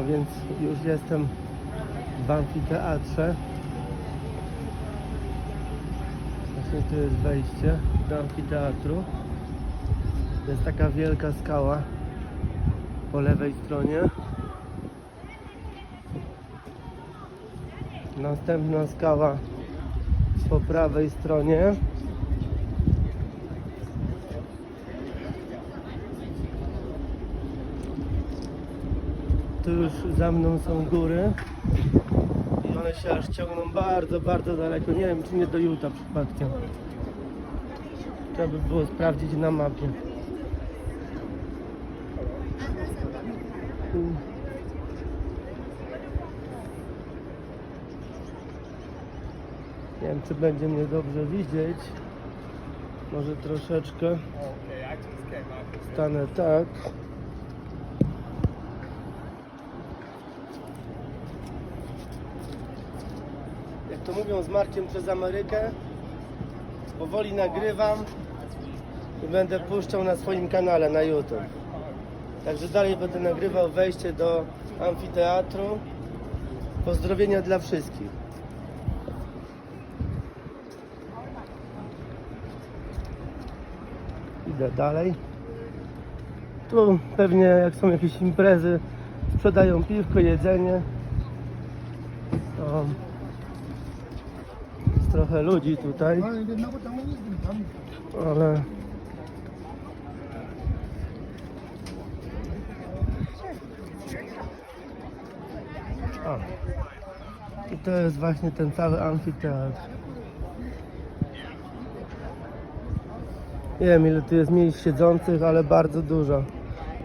A więc już jestem w amfiteatrze. Właśnie tu jest wejście do amfiteatru. Jest taka wielka skała po lewej stronie. Następna skała po prawej stronie. Tu już za mną są góry i one się aż ciągną bardzo, bardzo daleko. Nie wiem, czy nie do Utah przypadkiem. Trzeba by było sprawdzić na mapie. Nie wiem, czy będzie mnie dobrze widzieć. Może troszeczkę. Stanę tak. To mówią z Markiem przez Amerykę, powoli nagrywam i będę puszczał na swoim kanale na YouTube. Także dalej będę nagrywał wejście do amfiteatru. Pozdrowienia dla wszystkich. Idę dalej. Tu pewnie jak są jakieś imprezy, sprzedają piwko, jedzenie. Jest trochę ludzi tutaj, ale O. I to jest właśnie ten cały amfiteatr. Nie wiem ile tu jest miejsc siedzących, ale bardzo dużo.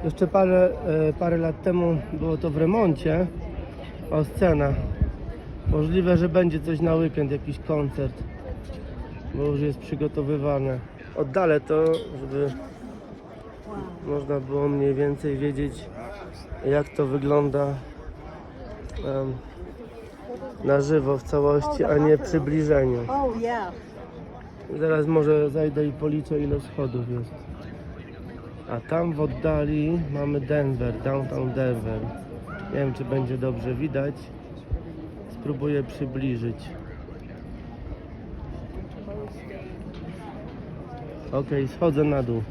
Jeszcze parę, e, parę lat temu było to w remoncie. O scena. Możliwe, że będzie coś na weekend, jakiś koncert. Bo już jest przygotowywane. Oddalę to, żeby można było mniej więcej wiedzieć jak to wygląda em, na żywo w całości, a nie przybliżeniu. Oh. Zaraz może zajdę i policzę ile schodów jest. A tam w oddali mamy Denver, downtown Denver. Nie wiem czy będzie dobrze widać. Spróbuję przybliżyć. Ok, schodzę na dół.